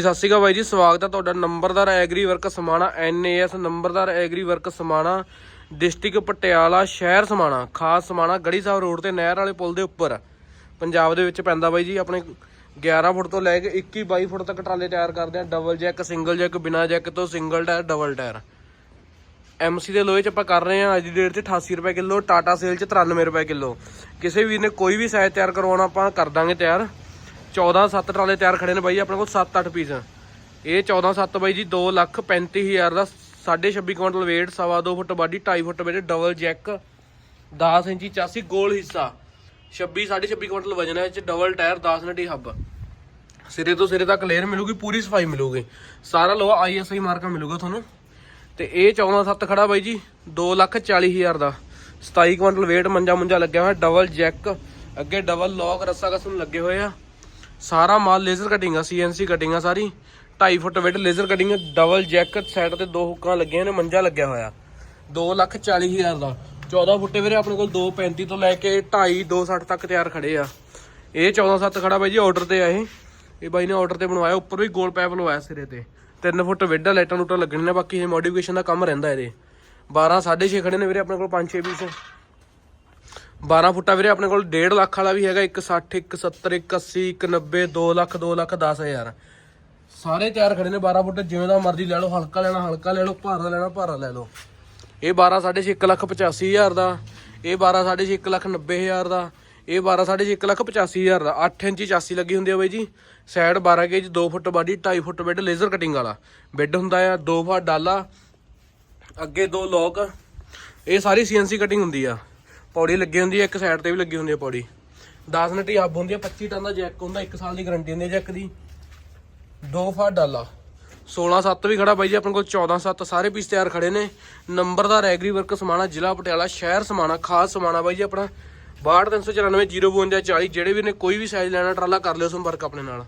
ਸਤਿ ਸ਼੍ਰੀ ਅਕਾਲ ਬਾਈ ਜੀ, ਸਵਾਗਤ ਹੈ ਤੁਹਾਡਾ ਨੰਬਰਦਾਰ ਐਗਰੀ ਵਰਕ ਸਮਾਣਾ ਐਨਏਐਸ ਨੰਬਰਦਾਰ agri work Samana, district Patiala, ਸ਼ਹਿਰ ਸਮਾਣਾ, ਖਾਸ ਸਮਾਣਾ ਗੜੀ ਸਾਹਿਬ ਰੋਡ ਤੇ ਨਹਿਰ ਵਾਲੇ ਪੁਲ ਦੇ ਉੱਪਰ। ਪੰਜਾਬ ਦੇ ਵਿੱਚ ਪੈਂਦਾ ਬਾਈ ਜੀ, ਆਪਣੇ 11 ਫੁੱਟ ਤੋਂ ਲੈ ਕੇ 21 22 ਫੁੱਟ ਤੱਕ ਟਰਾਲੇ ਤਿਆਰ ਕਰਦੇ ਆ ਡਬਲ ਜੈਕ ਸਿੰਗਲ ਜੈਕ ਬਿਨਾ ਜੈਕ ਤੋਂ single tyre double tyre MC ਦੇ ਲੋਹੇ ਚ ਆਪਾਂ ਕਰ ਰਹੇ ਹਾਂ, ਅੱਜ ਦੀ ਡੇਟ 'ਚ 88 ਰੁਪਏ ਕਿਲੋ, ਟਾਟਾ ਸੇਲ ਚ 93 ਰੁਪਏ ਕਿਲੋ। ਕਿਸੇ ਵੀਰ ਨੇ ਕੋਈ ਵੀ ਸਾਈਜ਼ ਤਿਆਰ ਕਰਵਾਉਣਾ, ਆਪਾਂ ਕਰ ਦਾਂਗੇ ਤਿਆਰ। 14 7 ਟਰਾਲੇ ਤਿਆਰ ਖੜੇ ਨੇ ਬਾਈ, ਆਪਣੇ ਕੋਲ 7 8 ਪੀਸ ਇਹ 14 7 ਬਾਈ ਜੀ 2 ਲੱਖ 35000 ਦਾ 26.5 ਕੁਇੰਟਲ weight, ਸਵਾ 2 foot body 2.5 foot weight double jack 10 ਇੰਚੀ ਚਾਸੀ, ਗੋਲ ਹਿੱਸਾ। 26 26 ਕੁਇੰਟਲ ਵਜਨ ਹੈ ਇਹ ਚ ਡਬਲ ਟਾਇਰ 10 ਨਟੀ ਹੱਬ ਸਿਰੇ ਤੋਂ ਸਿਰੇ ਤੱਕ ਲੇਅਰ ਮਿਲੂਗੀ, ਪੂਰੀ ਸਫ਼ਾਈ ਮਿਲੂਗੀ। ਸਾਰਾ ਲੋਹਾ ਆਈਐਸਆਈ ਮਾਰਕਾ ਮਿਲੂਗਾ ਤੁਹਾਨੂੰ। ਤੇ ਇਹ 14 7 ਖੜਾ ਬਾਈ ਜੀ 2 ਲੱਖ 40 ਹਜ਼ਾਰ ਦਾ। 27 ਕੁਇੰਟਲ weight ਮੰਜਾ ਮੁੰਜਾ ਲੱਗਿਆ ਹੋਇਆ ਡਬਲ ਜੈਕ ਅੱਗੇ ਡਬਲ ਲੌਕ ਰੱਸਾ ਕਸਮ ਲੱਗੇ ਹੋਏ ਆ। ਸਾਰਾ ਮਾਲ ਲੇਜ਼ਰ ਕਟਿੰਗ ਆ ਸੀਐਨਸੀ ਕਟਿੰਗ ਆ ਸਾਰੀ 2.5 foot weight laser cutting double jacket side ਤੇ ਦੋ ਹੁੱਕਾਂ ਲੱਗੀਆਂ ਨੇ, ਮੰਜਾ ਲੱਗਿਆ ਹੋਇਆ। 2 ਲੱਖ 40 ਹਜ਼ਾਰ ਦਾ। 14 ਫੁੱਟੇ ਵੀਰੇ ਆਪਣੇ ਕੋਲ 235 ਤੋਂ ਲੈ ਕੇ 2.5 260 ਤੱਕ ਤਿਆਰ ਖੜੇ ਆ। ਇਹ 14 7 ਖੜਾ ਬਾਈ ਜੀ ਆਰਡਰ ਤੇ ਆ ਇਹ। ਇਹ ਬਾਈ ਨੇ ਆਰਡਰ ਤੇ ਬਣਵਾਇਆ, ਉੱਪਰ ਵੀ ਗੋਲ ਪੈਪ ਲਵਾਇਆ ਸਿਰੇ ਤੇ। 3 ਫੁੱਟ ਵਿੱਡਾ ਲਾਈਟਾਂ ਲੂਟਾਂ ਲੱਗਣੀਆਂ ਨੇ, ਬਾਕੀ ਇਹ ਮੋਡੀਫਿਕੇਸ਼ਨ ਦਾ ਕੰਮ ਰਹਿੰਦਾ ਇਹਦੇ। 12 6.5 ਖੜੇ ਨੇ ਵੀਰੇ ਆਪਣੇ ਕੋਲ 5 6 ਪੀਸ 12 ਫੁੱਟਾ ਵੀਰੇ ਆਪਣੇ ਕੋਲ 1.5 ਲੱਖ ਵਾਲਾ ਵੀ ਹੈਗਾ 160 170 180 190 2 ਲੱਖ 2 ਲੱਖ 10 ਹਜ਼ਾਰ। ਸਾਰੇ ਤਿਆਰ ਖੜੇ ਨੇ 12 ਫੁੱਟ, ਜਿਵੇਂ ਦਾ ਮਰਜ਼ੀ ਲੈ ਲਓ, ਹਲਕਾ ਲੈਣਾ, ਹਲਕਾ ਲੈ ਲਓ, ਭਾਰਾ ਲੈਣਾ, ਭਾਰਾ ਲੈ ਲਓ। ਇਹ 12 6.5 1 ਲੱਖ 85 ਹਜ਼ਾਰ ਦਾ, ਇਹ 12 6.5 1 ਲੱਖ 90 ਹਜ਼ਾਰ ਦਾ, ਇਹ 12 6.5 1 ਲੱਖ 85 ਹਜ਼ਾਰ ਦਾ। 8 ਇੰਚੀ ਚਾਸੀ ਲੱਗੀ ਹੁੰਦੀ ਆ ਬਾਈ ਜੀ। Side 12 gauge 2 foot body 2.5 foot bed, laser cutting ਵਾਲਾ। ਬੈੱਡ ਹੁੰਦਾ ਆ 2 ਫੁੱਟ ਡਾਲਾ, ਅੱਗੇ ਦੋ ਲੋਕ। ਇਹ ਸਾਰੀ ਸੀਐਨਸੀ ਕਟਿੰਗ ਹੁੰਦੀ ਆ। ਪੌੜੀ ਲੱਗੀ ਹੁੰਦੀ ਹੈ, ਇੱਕ ਸਾਈਡ ਤੇ ਵੀ ਲੱਗੀ ਹੁੰਦੀ ਹੈ ਪੌੜੀ। 10 ਨਟੀ ਹੱਬ ਹੁੰਦੀ ਹੈ 25 ਟਨ ਦਾ ਜੈਕ ਹੁੰਦਾ 1 ਸਾਲ ਦੀ ਗਾਰੰਟੀ ਹੁੰਦੀ ਹੈ ਜੈਕ ਦੀ। 2 ਫੁੱਟ ਡਾਲਾ। 16 7 ਵੀ ਖੜਾ ਬਾਈ ਜੀ, ਆਪਣੇ ਕੋਲ 14 7 ਸਾਰੇ ਪੀਸ ਤਿਆਰ ਖੜੇ ਨੇ। ਨੰਬਰਦਾਰ ਰੈਗਰੀ ਵਰਕ ਸਮਾਣਾ ਜ਼ਿਲ੍ਹਾ ਪਟਿਆਲਾ, ਸ਼ਹਿਰ ਸਮਾਣਾ, ਖਾਸ ਸਮਾਣਾ ਬਾਈ ਜੀ, ਆਪਣਾ 62394 05240 ਜਿਹੜੇ ਵੀ ਨੇ ਕੋਈ ਵੀ ਸਾਈਜ਼ ਲੈਣਾ, ਟਰਾਲਾ ਕਰ ਲਿਓ ਸੰਪਰਕ ਆਪਣੇ ਨਾਲ।